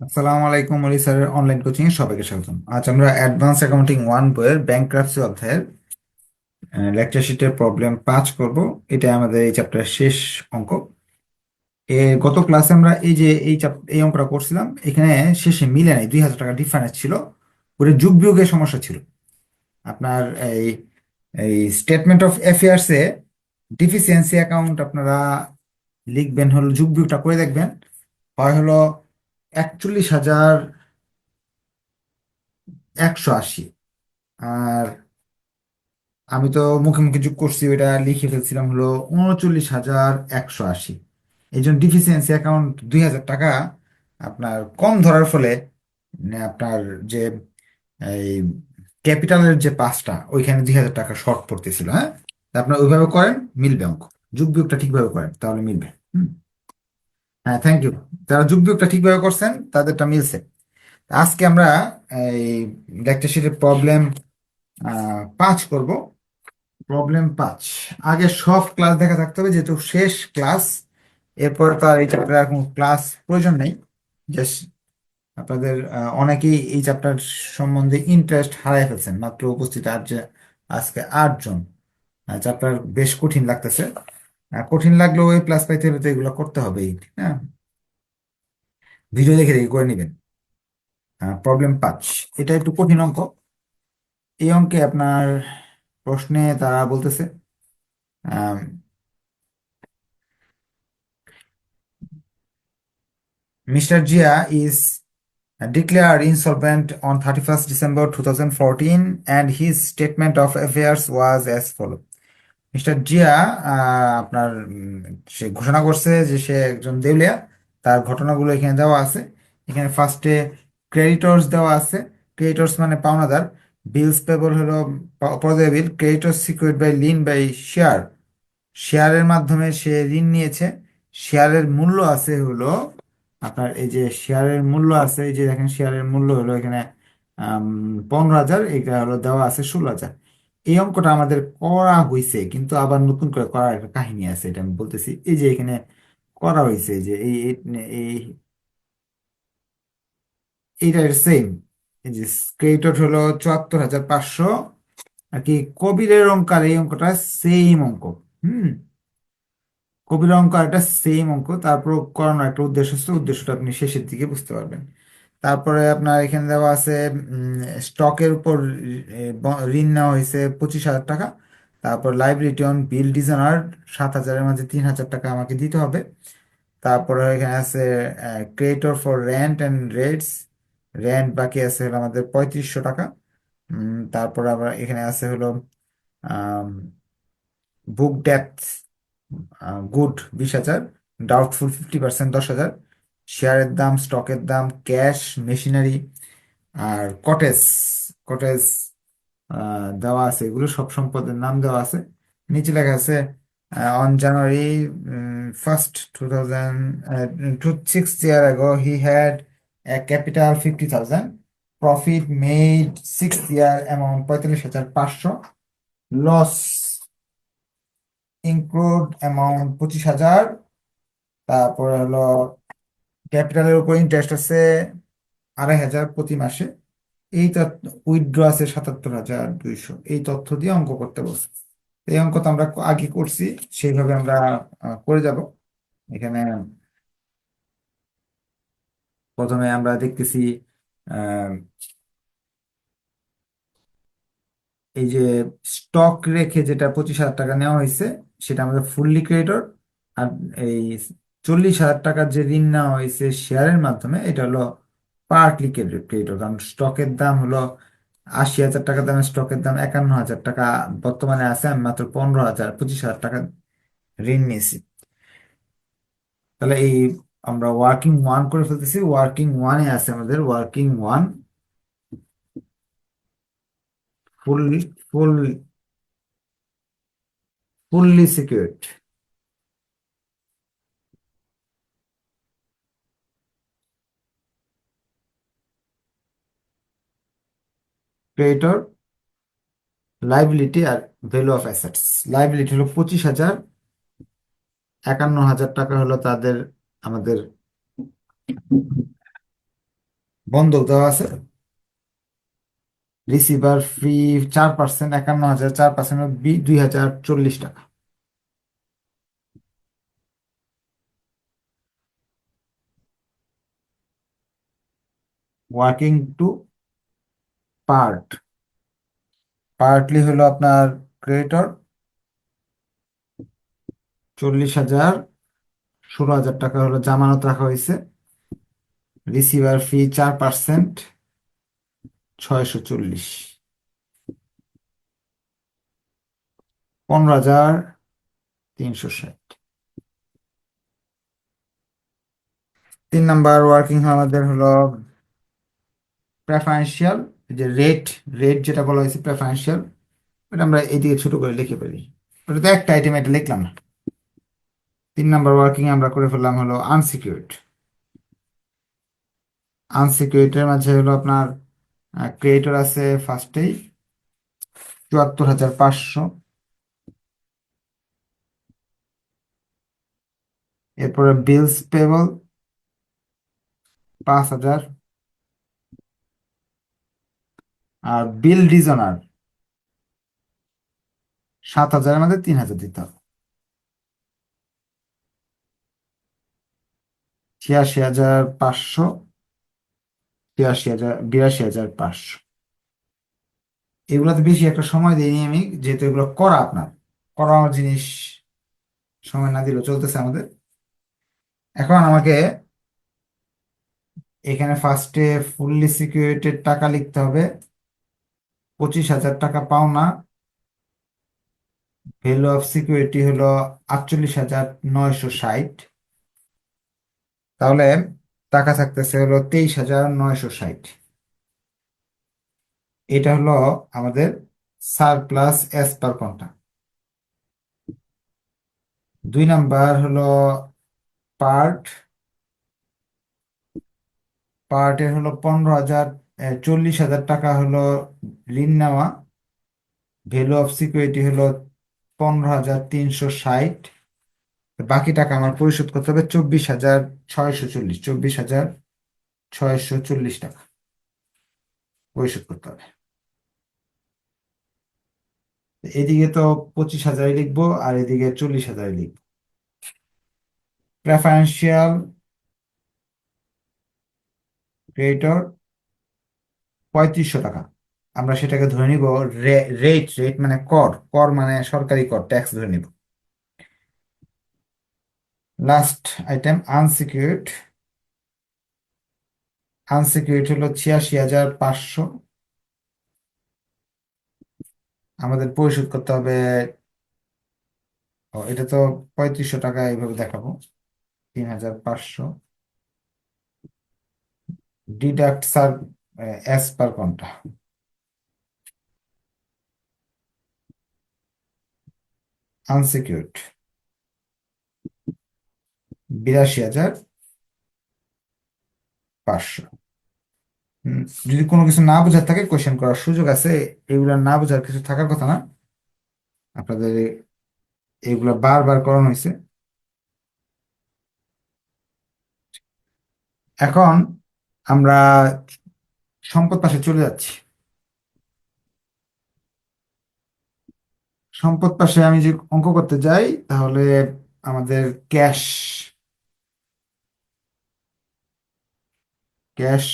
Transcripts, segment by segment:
আসসালামু আলাইকুম আলী স্যারের অনলাইন কোচিং এ সবাইকে স্বাগতম। আজ আমরা অ্যাডভান্স অ্যাকাউন্টিং ওয়ান বইয়ের ব্যাংক্রাপসি অধ্যায়ের লেকচার শিটের প্রবলেম পাঁচ করব। এটা আমাদের এই চ্যাপ্টারের শেষ অঙ্ক। এ, গত ক্লাসে আমরা এই যে এই এই অঙ্কটা করছিলাম, এখানে শেষে মিলে নাই, দুই হাজার টাকা ডিফারেন্স ছিল, ওটা যুগ বিয়োগের সমস্যা ছিল। আপনার এই এই statement of affairs deficiency account আপনারা লিখবেন, হলো যুগ বিয়োগটা করে দেখবেন। হয় হলো একচল্লিশ হাজার একশো আশি। আর আমি তো মুখে মুখে যোগ করছি, ওইটা লিখে ফেলছিলাম হলো উনচল্লিশ হাজার একশো আশি। এই জন্য ডিফিসিয়েন্সি অ্যাকাউন্ট দুই হাজার টাকা আপনার কম ধরার ফলে মানে আপনার যে এই ক্যাপিটালের যে পাঁচটা, ওইখানে দুই হাজার টাকা শর্ট পড়তেছিল হ্যাঁ? আপনার ওইভাবে করেন, মিলবে অঙ্ক। যোগ বিয়োগটা ঠিকভাবে করেন, তাহলে মিলবে। হুম? হ্যাঁ থ্যাংক ইউ যারা যোগ ঠিকভাবে করছেন, তাদেরটা মিলছে। আজকে আমরা এই লেকচার শিটের প্রবলেম পাঁচ করব। প্রবলেম পাঁচ। আগে সব ক্লাস দেখা থাকতে হবে, যেহেতু শেষ ক্লাস এরপর তো আর এই চ্যাপ্টার আর কোনো ক্লাস প্রয়োজন নেই। জাস্ট আপনাদের অনেকেই এই চ্যাপ্টার সম্বন্ধে ইন্টারেস্ট হারাই ফেলছেন। মাত্র উপস্থিত আজ আজকে আটজন। চ্যাপ্টার বেশ কঠিন লাগতেছে। কঠিন লাগলেও ওই প্লাস হলে তো এগুলো করতে ঠিক না ভিডিও দেখে দেখে করে নেবেন প্রবলেম পাঁচ এটা একটু কঠিন অঙ্ক এই অঙ্কে আপনার প্রশ্নে তারা বলতেছে um, Mr. Jia is declared insolvent on 31st December 2014 and his statement of affairs was as follows. Mister Zia আপনার সে ঘোষণা করছে যে সে একজন দেউলিয়া। তার ঘটনাগুলো এখানে দেওয়া আছে। এখানে ফার্স্টে ক্রেডিটর্স দেওয়া আছে। ক্রেডিটর্স মানে পাওনাদার। বিলস পেবল হলো পর্যায় bill creditors secured by lien by share শেয়ারের মাধ্যমে সে ঋণ নিয়েছে। শেয়ারের মূল্য আছে হলো, আপনার এই যে শেয়ারের মূল্য আছে, এই যে দেখেন শেয়ারের মূল্য হলো এখানে পনেরো হাজার। এটা হলো দেওয়া আছে ষোলো হাজার। এই অঙ্কটা আমাদের করা হয়েছে কিন্তু আবার নতুন করে করার একটা কাহিনী আছে, এটা আমি বলতেছি। এই যে এখানে করা হয়েছে যে এই এই এই- এইটা সেম এই যে ক্রেডিট হলো চুয়াত্তর হাজার পাঁচশো। আর কি কবিরের অঙ্ক আর এই অঙ্কটা সেম অঙ্ক, হুম? কবির অঙ্ক একটা সেম অঙ্ক, তারপর করানোর একটা উদ্দেশ্য উদ্দেশ্যটা আপনি শেষের দিকে বুঝতে পারবেন। তারপরে আপনার এখানে দেওয়া আছে স্টকের উপর ঋণ নেওয়া হয়েছে পঁচিশ হাজার টাকা। তারপর লাইবিলিটি অন বিল ডিজনার সাত হাজারের মাঝে তিন হাজার টাকা আমাকে দিতে হবে। তারপরে এখানে আছে creditor for rent and rates rent বাকি আছে হলো আমাদের পঁয়ত্রিশশো টাকা। তারপর আবার এখানে আছে হলো বুক ডেপথ গুড বিশ হাজার ডাউটফুল ফিফটি পার্সেন্ট দশ হাজার। শেয়ারের দাম, স্টকের দাম, ক্যাশ, মেশিনারি আর কটেজ। কটেজ দেওয়া আছে। এগুলো সব সম্পদের নাম দেওয়া আছে। নিচে লেখা আছে on January first two thousand two six year ago, he had a capital fifty thousand profit made six year amount পঁয়তাল্লিশ হাজার পাঁচশো। লস ইনক্লুড অ্যামাউন্ট পঁচিশ হাজার। তারপরে হলো ক্যাপিটালের উপর ইন্টারেস্ট আছে আড়াই হাজার প্রতি মাসে। এই তথ্য উইথড্র আছে সাতাত্তর হাজার দুইশো। এই তথ্য দিয়ে অঙ্ক করতে বলছে। এই অঙ্ক তো আমরা আগে করছি, সেইভাবে আমরা করে যাব। এখানে প্রথমে আমরা দেখতেছি এই যে স্টক রেখে যেটা পঁচিশ হাজার টাকা নেওয়া হয়েছে, সেটা আমাদের ফুললি ক্রেডিটর আর এই চল্লিশ হাজার টাকার যে ঋণ নেওয়া হয়েছে শেয়ারের মাধ্যমে, এটা হলো পার্টলি ক্রেডিটর কারণ স্টকের দাম হলো আশি হাজার টাকা দামের স্টকের দাম একান্ন হাজার টাকা, বর্তমানে আছে আমি মাত্র পনেরো হাজার, পঁচিশ হাজার টাকা ঋণ নিয়েছি। তাহলে এই আমরা ওয়ার্কিং ওয়ান করে ফেলতেছি ওয়ার্কিং ওয়ানে আছে আমাদের working one full full fully secured creditor liability R value of assets liability হলো পঁচিশ হাজার, একান্ন হাজার টাকা হলো তাদের, আমাদের বন্ধক দেওয়া আছে। রিসিভার ফি চার পার্সেন্ট একান্ন হাজার, চার পার্সেন্ট দুই হাজার চল্লিশ টাকা। ওয়ার্কিং টু পার্ট পার্টলি হলো আপনার ক্রেডিটর চল্লিশ হাজার, ষোলো হাজার টাকা হলো জামানত রাখা হয়েছে। রিসিভার ফি চার পার্সেন্ট ছয়শো চল্লিশ। পনেরো হাজার, তিনশো ষাট। তিন নাম্বার ওয়ার্কিং আমাদের হলো প্রেফারেন্সিয়াল যে রেট রেট যেটা বলা হয়েছে প্রেফারেন্সিয়াল এটা আমরা এদিকে ছোট করে লিখে ফেলি। ওটা তো একটা আইটেম এটা লিখলাম। না তিন নাম্বার ওয়ার্কিং আমরা করে ফেললাম হলো আনসিকিউর্ড আনসিকিউরিটির মাঝে হলো আপনার ক্রিয়েটর আছে ফার্স্টেই চুয়াত্তর হাজার পাঁচশো। এরপরে বিলস পেবল পাঁচ হাজার। আর বিল ডিজনার সাত হাজারের মধ্যে তিন হাজার দিতে হবে। ছিয়াশি হাজার পাঁচশো, বিরাশি হাজার বিরাশি হাজার পাঁচশো। এগুলোতে বেশি একটা সময় দিইনি আমি, যেহেতু এগুলো করা আপনার করা জিনিস সময় না দিলেও চলতেছে আমাদের। এখন আমাকে এখানে ফার্স্টে ফুললি সিকিউরিটেড টাকা লিখতে হবে। পঁচিশ হাজার টাকা পাওনা ভ্যালু অফ সিকিউরিটি হলো আটচল্লিশ হাজার নয়শো ষাট। তাহলে টাকা থাকতেছে হলো তেইশ হাজার নয়শো ষাট। এটা হলো আমাদের সারপ্লাস এস পার কোনটা দুই নাম্বার হলো পার্ট পার্টের হলো পনেরো হাজার চল্লিশ হাজার টাকা হলো ঋণ নেওয়া। ভ্যালু অফ সিকিউরিটি হলো পনেরো হাজার তিনশো ষাট। বাকি টাকা আমার পরিশোধ করতে হবে চব্বিশ হাজার ছয়শো চল্লিশ। চব্বিশ হাজার ছয়শো চল্লিশ টাকা পরিশোধ করতে হবে। এদিকে তো পঁচিশ হাজারই লিখব আর এদিকে চল্লিশ হাজারই লিখব। প্রেফারেন্সিয়াল ক্রেডিটর পঁয়ত্রিশশো টাকা। আমরা সেটাকে ধরে নিব রেট রেট মানে কর। কর মানে সরকারি কর ট্যাক্স ধরে নিব। লাস্ট আইটেম আনসিকিউর্ড আনসিকিউর্ড হলো ছিয়াশি হাজার পাঁচশো। আমাদের পরিশোধ করতে হবে এটা তো পঁয়ত্রিশশো টাকা এইভাবে দেখাবো। তিন হাজার পাঁচশো। ডিডাক্ট সার এস পার কোনটা? আনসিকিউর্ড বিরাশি হাজার পাঁচশো। যদি কোনো কিছু না বোঝার থাকে কোয়েশ্চেন করার সুযোগ আছে, এগুলো না বোঝার কিছু থাকার কথা না। আপনাদের এগুলো বারবার করানো হয়েছে। এখন আমরা সম্পদ পাশে চলে যাচ্ছি। সম্পদ পাশে আমি যে অঙ্ক করতে যাই, তাহলে আমাদের ক্যাশ ক্যাশ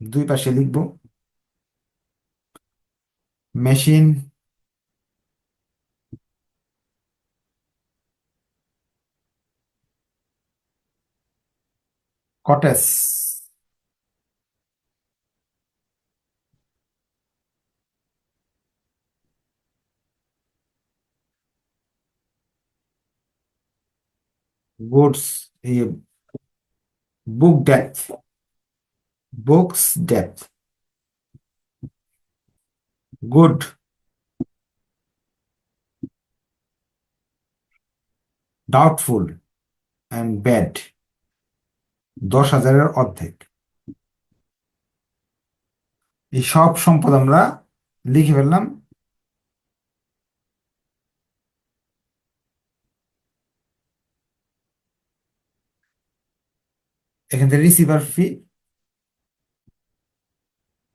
দুই পাশে লিখব। Machine, cottage. Goods book depth books depth good doubtful and bad দশ হাজারের অর্ধেক। এই সব সম্পদ আমরা লিখে ফেললাম। এখান থেকে রিসিভার ফি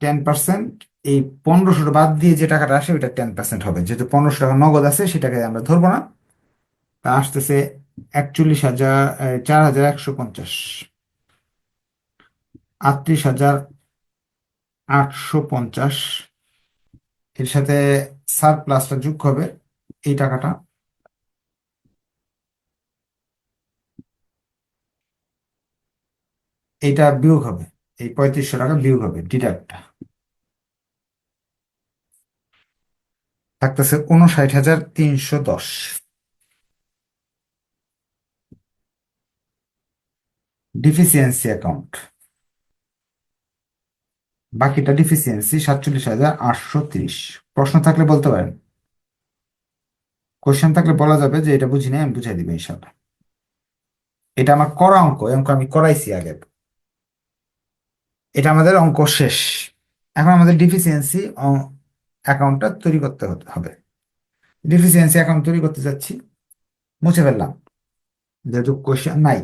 টেন পার্সেন্ট এই পনেরোশো বাদ দিয়ে যে টাকাটা আসে ওইটা টেন পার্সেন্ট হবে। যেহেতু পনেরোশো টাকা নগদ আছে, সেটাকে আমরা ধরবো না। তা আসতেছে একচল্লিশ হাজার চার হাজার একশো পঞ্চাশ। আটত্রিশ হাজার আটশো পঞ্চাশ। এর সাথে সারপ্লাসটা যোগ হবে এই টাকাটা। এটা বিয়োগ হবে। এই পঁয়ত্রিশশো টাকা বিয়োগ হবে ডিডাক্টটা থাকতেছে উনষাট হাজার তিনশো দশ। ডিফিসিয়েন্সি অ্যাকাউন্ট বাকিটা ডিফিসিয়েন্সি সাতচল্লিশ হাজার আটশো তিরিশ। প্রশ্ন থাকলে বলতে পারেন। কোশ্চেন থাকলে বলা যাবে যে এটা বুঝি নাই আমি বুঝাই দিবে ইনশাল্লাহ এটা আমার করা অঙ্ক অঙ্ক আমি করাইছি আগে এটা আমাদের অঙ্ক শেষ। এখন আমাদের ডিফিসিয়েন্সি অ্যাকাউন্টটা তৈরি করতে হবে। ডিফিসিয়েন্সি অ্যাকাউন্ট তৈরি করতে যাচ্ছি মুছে ফেললাম। যেহেতু কোশ্চেন নাই।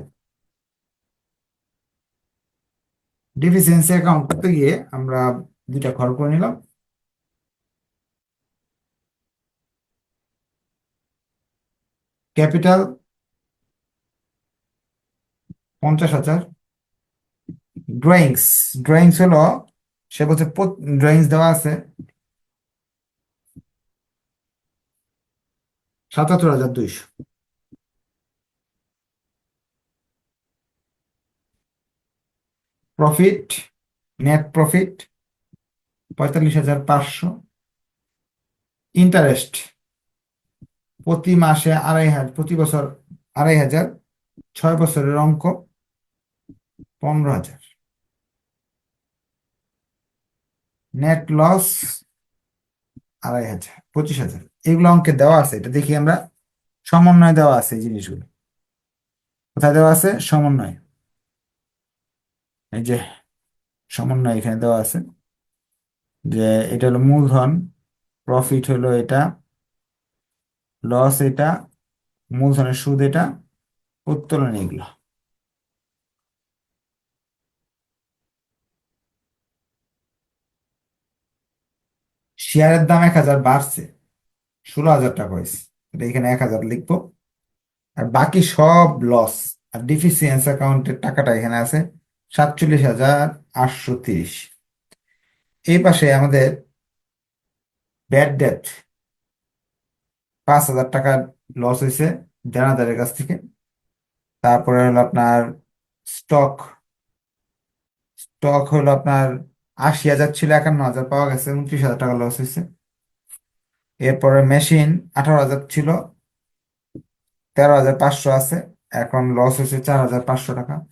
ডিফিসিয়েন্সি অ্যাকাউন্ট করতে গিয়ে আমরা দুইটা ঘর করে নিলাম। ক্যাপিটাল পঞ্চাশ হাজার। ড্রয়িংস ড্রয়িংস হলো, সে বলছে ড্রয়িংস দেওয়া আছে। সাতাত্তর হাজার দুইশো। প্রফিট নেট প্রফিট পঁয়তাল্লিশ হাজার পাঁচশো। ইন্টারেস্ট প্রতি মাসে আড়াই হাজার প্রতি বছর আড়াই হাজার ছয় বছরের অঙ্ক, পনেরো হাজার। নেট লস আড়াই হাজার, পঁচিশ হাজার। এগুলো অঙ্কে দেওয়া আছে, এটা দেখি আমরা। সমন্বয় দেওয়া আছে এই জিনিসগুলো। কোথায় দেওয়া আছে? সমন্বয়। এই যে সমন্বয় এখানে দেওয়া আছে যে এটা হলো মূলধন প্রফিট হলো এটা লস এটা, মূলধনের সুদ এটা, উত্তোলন এগুলো। শেয়ারের দাম এক হাজার বাড়ছে। ষোলো হাজার টাকা হয়েছে। এটা এখানে এক হাজার লিখব। আর বাকি সব লস আর ডিফিসিয়েন্স অ্যাকাউন্টের টাকাটা এখানে আছে সাতচল্লিশ হাজার আটশো তিরিশ। এই পাশে আমাদের ব্যাড ডেট পাঁচ হাজার টাকা লস হয়েছে দেনাদারের কাছ থেকে। তারপরে হলো আপনার স্টক স্টক হলো আপনার আশি হাজার ছিল, একান্ন হাজার পাওয়া গেছে, উনত্রিশ হাজার টাকা লস হয়েছে। এরপরে মেশিন আঠারো হাজার ছিল, তেরো হাজার পাঁচশো আছে, এখন লস হয়েছে চার হাজার পাঁচশো টাকা।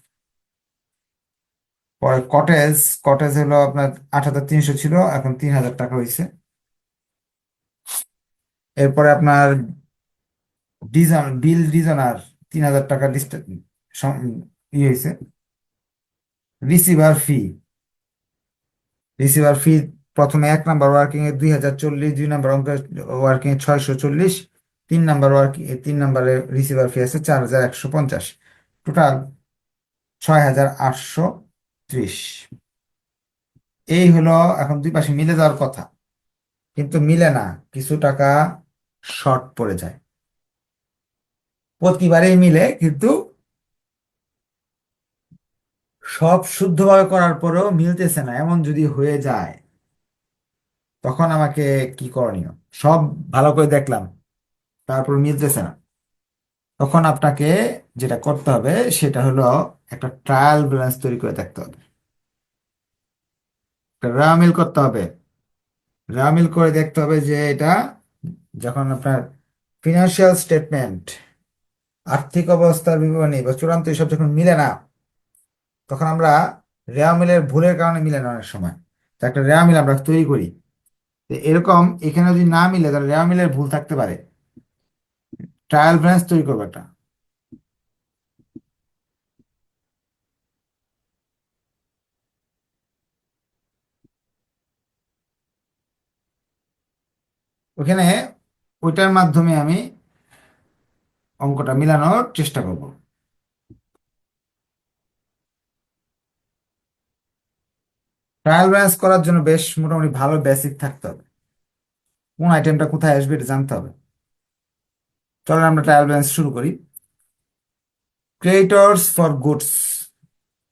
পরে কটেজ কটেজ হলো আপনার আট হাজার তিনশো ছিল, এখন তিন হাজার টাকা হয়েছে। এরপরে আপনার ডিজন বিল ডিজনার তিন হাজার টাকা ডিস্ট- সম- ই হয়েছে। রিসিভার ফি রিসিভার ফি প্রথমে এক নাম্বার ওয়ার্কিং এ দুই হাজার চল্লিশ, দুই নাম্বার অঙ্ক ওয়ার্কিং এ ছয়শো চল্লিশ, তিন নাম্বার ওয়ার্কিং তিন নাম্বারে রিসিভার ফি আছে চার হাজার একশো পঞ্চাশ। টোটাল ছয় হাজার আটশো ত্রিশ। এই হলো এখন দুই পাশে মিলে যাওয়ার কথা। কিন্তু মিলে না, কিছু টাকা শর্ট পড়ে যায়। প্রতিবারেই মিলে, কিন্তু সব শুদ্ধভাবে করার পরেও মিলতেছে না, এমন যদি হয়ে যায়, তখন আমাকে কি করণীয়? সব ভালো করে দেখলাম, তারপর মিলতেছে না। তখন আপনাকে যেটা করতে হবে, সেটা হলো একটা ট্রায়াল ব্যালেন্স তৈরি করে দেখতে হবে। রামিল করতে হবে। রামিল করে দেখতে হবে যে এটা যখন আপনার ফিনান্সিয়াল স্টেটমেন্ট আর্থিক অবস্থার বিবরণী বা চূড়ান্ত এসব যখন মিলে না তখন আমরা রেওয়ামিলের ভুলের কারণে মিলে না অনেক সময়। তো একটা রেওয়ামিল আমরা তৈরি করি। তো এরকম এখানে যদি না মিলে, তাহলে রেওয়ামিলের ভুল থাকতে পারে। ট্রায়াল ব্যালেন্স তৈরি করব একটা। ওখানে ওইটার মাধ্যমে আমি অঙ্কটা মিলানোর চেষ্টা করব। ট্রায়াল ব্যালেন্স করার জন্য বেশ মোটামুটি ভালো বেসিক থাকতে হবে। কোন আইটেমটা কোথায় আসবে এটা জানতে হবে। চলো আমরা ট্রায়াল ব্যালেন্স শুরু করি। Creditors for goods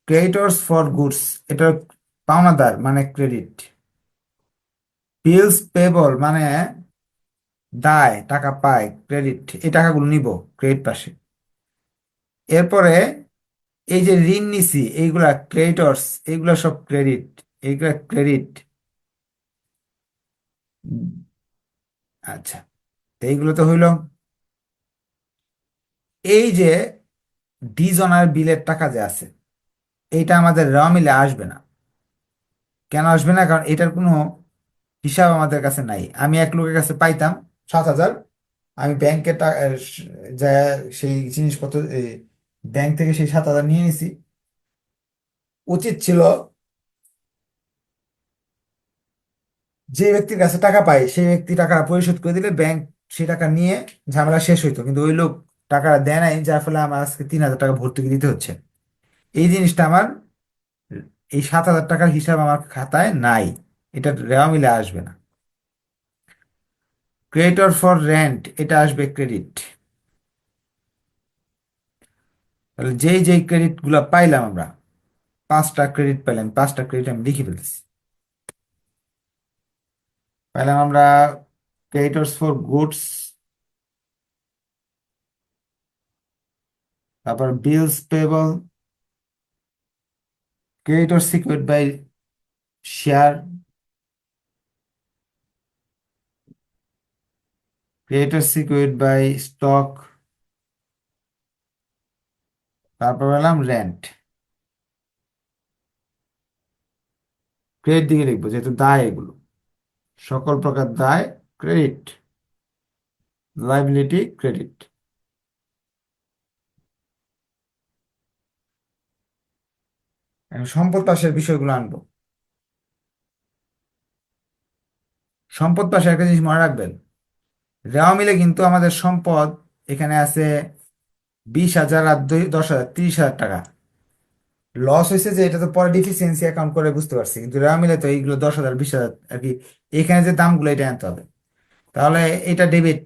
creditors for goods এটা পাওনাদার মানে ক্রেডিট বিলস পেবল মানে দায়, টাকা পায় ক্রেডিট এই টাকাগুলো নিব ক্রেডিট পাশে। এরপরে এই যে ঋণ নিছি, এইগুলা ক্রেডিটর্স এইগুলা সব ক্রেডিট এইগুলা ক্রেডিট আচ্ছা এইগুলো তো হইল। এই যে ডিজনার বিলের টাকা যে আছে, এইটা আমাদের র মিলে আসবে না। কেন আসবে না? কারণ এটার কোনো হিসাব আমাদের কাছে নাই। আমি এক লোকের কাছে পাইতাম সাত হাজার। আমি ব্যাংকে যা সেই জিনিসপত্র ব্যাংক থেকে সেই সাত হাজার নিয়ে নিছি। উচিত ছিল যে ব্যক্তির কাছে টাকা পায়, সেই ব্যক্তি টাকা পরিশোধ করে দিলে ব্যাংক সেই টাকা নিয়ে ঝামেলা শেষ হইতো। কিন্তু ওই লোক টাকা দেয় নাই, যার ফলে আমার আজকে তিন হাজার টাকা ভর্তুকি দিতে হচ্ছে। এই জিনিসটা আমার, এই সাত হাজার টাকার হিসাব আমার খাতায় নাই। এটা রেওয়া মিলে আসবে না। ক্রেডিটর ফর রেন্ট এটা আসবে ক্রেডিট তাহলে যেই যেই ক্রেডিটগুলা পাইলাম আমরা, পাঁচটা ক্রেডিট পাইলাম, পাঁচটা ক্রেডিট আমি লিখে ফেলতেছি। পাইলাম আমরা ক্রেডিটর্স ফর গুডস তারপর bills payable creditor secured by share creditor secured by stock তারপর পেলাম রেন্ট ক্রেডিট দিকে লিখব যেহেতু দায় এগুলো। সকল প্রকার দায় ক্রেডিট লাইবিলিটি ক্রেডিট সম্পদ পাশের বিষয়গুলো আনব। সম্পদ পাশে একটা জিনিস মনে রাখবেন রেওয়া মিলে কিন্তু আমাদের সম্পদ এখানে আছে বিশ হাজার আর দুই, দশ হাজার, তিরিশ হাজার টাকা। লস হয়েছে যে এটা তো পরে ডিফিসিয়েন্সি অ্যাকাউন্ট করে বুঝতে পারছি, কিন্তু রেওয়া মিলে তো এইগুলো দশ হাজার, বিশ হাজার আর কি এখানে যে দামগুলো এটা আনতে হবে। তাহলে এটা ডেবিট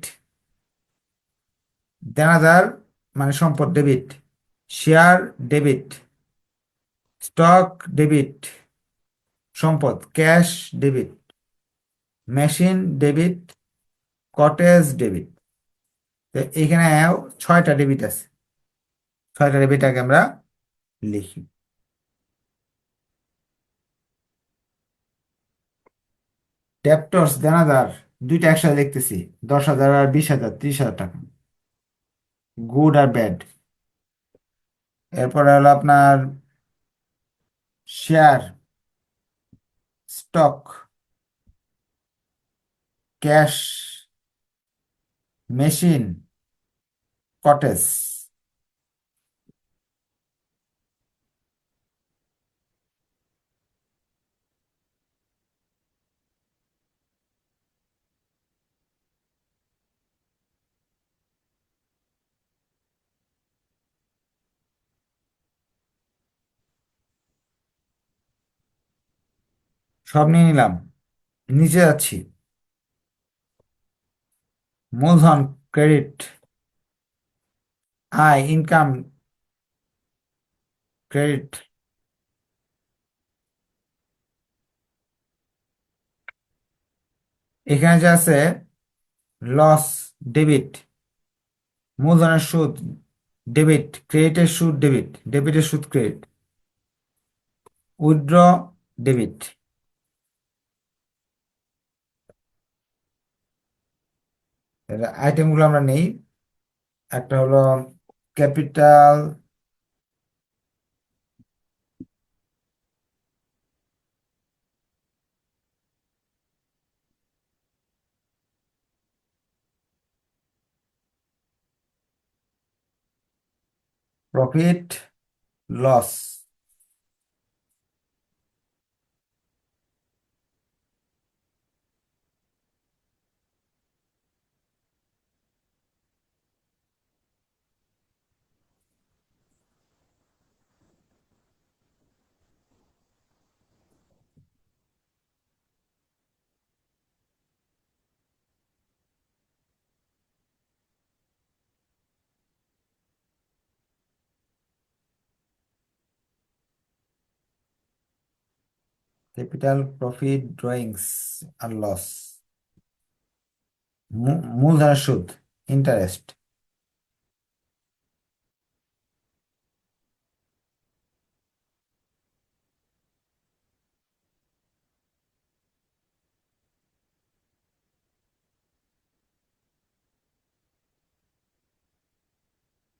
দেনাদার মানে সম্পদ debit share debit stock debit সম্পদ cash debit machine debit cottage debit তো এখানে ছয়টা ডেবিট আছে, ছয়টা ডেবিট আগে আমরা লিখি। ডেপ্টর্স দেনাদার দুইটা একসাথে লিখতেছি। দশ হাজার আর বিশ হাজার, ত্রিশ হাজার টাকা। গুড আর ব্যাড এরপরে হলো আপনার share stock cash machine cottage সব নিয়ে নিলাম। নিচে যাচ্ছি। মূলধন, ক্রেডিট, আয়, ইনকাম, ক্রেডিট। এখানে যে আছে, লস, ডেবিট, মূলধনের সুদ, ডেবিট, ক্রেডিটের সুদ, ডেবিট, ডেবিটের সুদ, ক্রেডিট। Withdraw, debit. আইটেমগুলো আমরা নেই। একটা হলো capital profit loss capital profit drawings আর লস মূলধনের সুদ ইন্টারেস্ট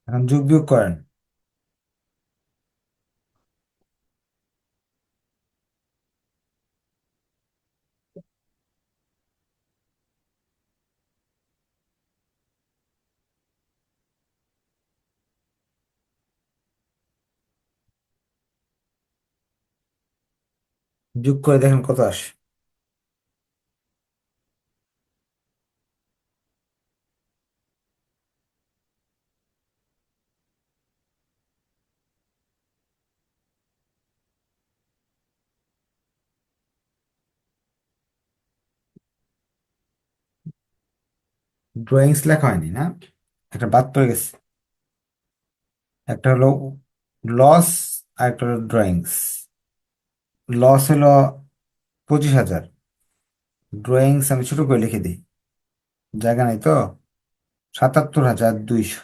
এখন যোগ বিয়োগ করেন। যোগ করে দেখেন কত আসে। ড্রয়িংস লেখা হয়নি না? একটা বাদ পড়ে গেছে। একটা হলো লস আর একটা হলো ড্রয়িংস লস হলো পঁচিশ হাজার। ড্রয়িংস আমি ছোট করে লিখে দিই। জায়গা নাই তো? সাতাত্তর হাজার দুইশো।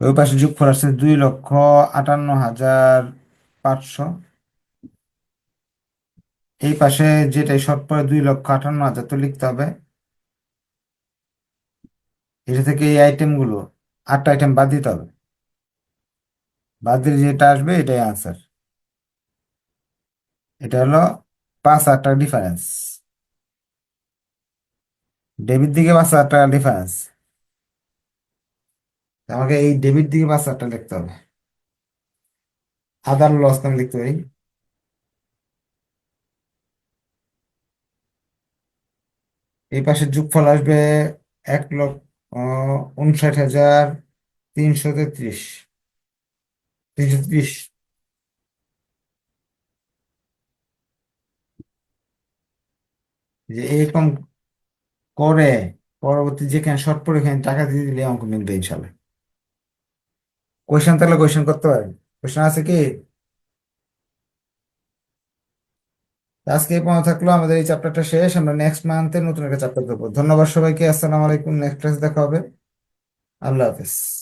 ওই পাশে যোগফল আসছে দুই লক্ষ আটান্ন হাজার পাঁচশো। এই পাশে যেটাই শর্ট পড়ে দুই লক্ষ আটান্ন হাজার, তো লিখতে হবে। এটা থেকে এই আইটেমগুলো আটটা আইটেম বাদ দিতে হবে। বাদ দিলে যেটা আসবে এটাই আনসার এটা হলো পাঁচ হাজার টাকা ডিফারেন্স ডেবিট দিকে পাঁচ হাজার টাকা ডিফারেন্স আমাকে এই ডেবিট দিকে পাঁচ হাজার টাকা লিখতে হবে। আদার লস আমি লিখতে পারি। এই পাশে যোগফল আসবে এক লক্ষ উনষাট হাজার তিনশো তেত্রিশ। তিনশো ত্রিশ যে এরকম করে পরবর্তী যেখানে শর্ট পড়ে এখানে টাকা দিয়ে দিলে অঙ্ক মিলবে ইনশাল্লাহ কোয়েশন তাহলে কোয়েশন করতে পারেন। কোয়েশন আছে কি? আজকে এই পর্যন্ত থাকল, আমাদের এই চ্যাপ্টারটা শেষ। আমরা নেক্সট মান্থে নতুন একটা চ্যাপ্টার দেবো ধন্যবাদ সবাইকে। আসসালামু আলাইকুম। নেক্সট ক্লাস দেখা হবে। আল্লাহ হাফেজ।